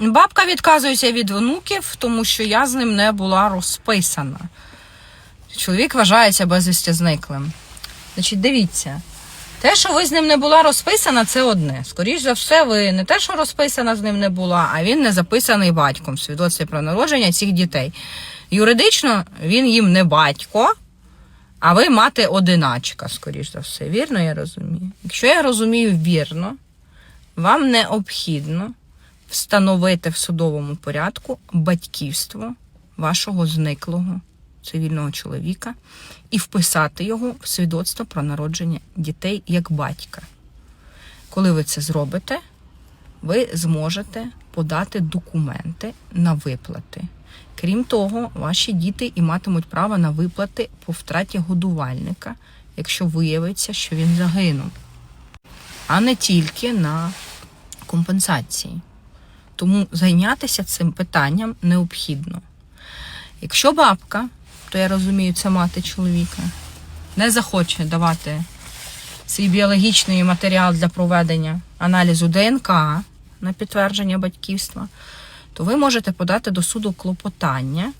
Бабка відказується від онуків, тому що я з ним не була розписана. Чоловік вважається безвісті зниклим. Значить, дивіться, те, що ви з ним не була розписана, це одне. Скоріше за все, ви не те, що розписана з ним не була, а він не записаний батьком в свідоцтві про народження цих дітей. Юридично він їм не батько, а ви мати одиначка, скоріш за все. Вірно я розумію? Якщо я розумію вірно, вам необхідно встановити в судовому порядку батьківство вашого зниклого цивільного чоловіка і вписати його в свідоцтво про народження дітей як батька. Коли ви це зробите, ви зможете подати документи на виплати. Крім того, ваші діти і матимуть право на виплати по втраті годувальника, якщо виявиться, що він загинув, а не тільки на компенсації. Тому зайнятися цим питанням необхідно. Якщо бабка, то я розумію, це мати чоловіка, не захоче давати свій біологічний матеріал для проведення аналізу ДНК на підтвердження батьківства, то ви можете подати до суду клопотання,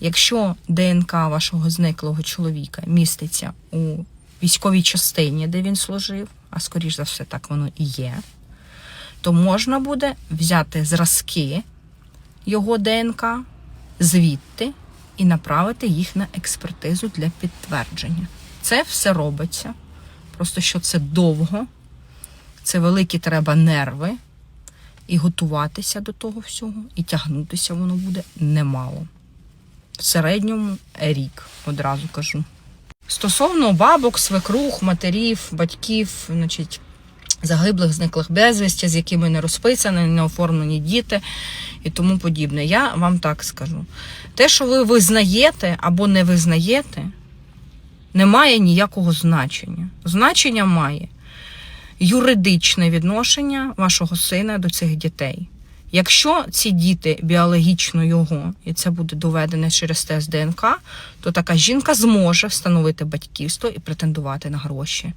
якщо ДНК вашого зниклого чоловіка міститься у військовій частині, де він служив, а скоріш за все так воно і є, то можна буде взяти зразки його ДНК звідти і направити їх на експертизу для підтвердження. Це все робиться. Просто що це довго, це великі треба нерви, і готуватися до того всього, і тягнутися воно буде немало. В середньому рік, одразу кажу. Стосовно бабок, свекрух, матерів, батьків, значить, загиблих, зниклих безвісті, з якими не розписані, не оформлені діти і тому подібне. Я вам так скажу. Те, що ви визнаєте або не визнаєте, не має ніякого значення. Значення має юридичне відношення вашого сина до цих дітей. Якщо ці діти біологічно його, і це буде доведене через тест ДНК, то така жінка зможе встановити батьківство і претендувати на гроші.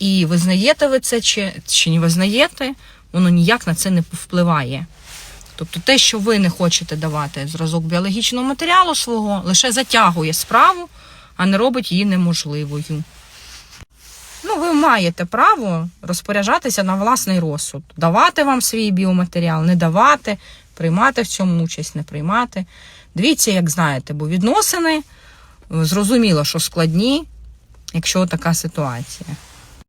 І визнаєте ви це чи, чи не визнаєте, воно ніяк на це не впливає. Тобто те, що ви не хочете давати зразок біологічного матеріалу свого, лише затягує справу, а не робить її неможливою. Ну, ви маєте право розпоряджатися на власний розсуд, давати вам свій біоматеріал, не давати, приймати в цьому участь, не приймати. Дивіться, як знаєте, бо відносини зрозуміло, що складні, якщо така ситуація.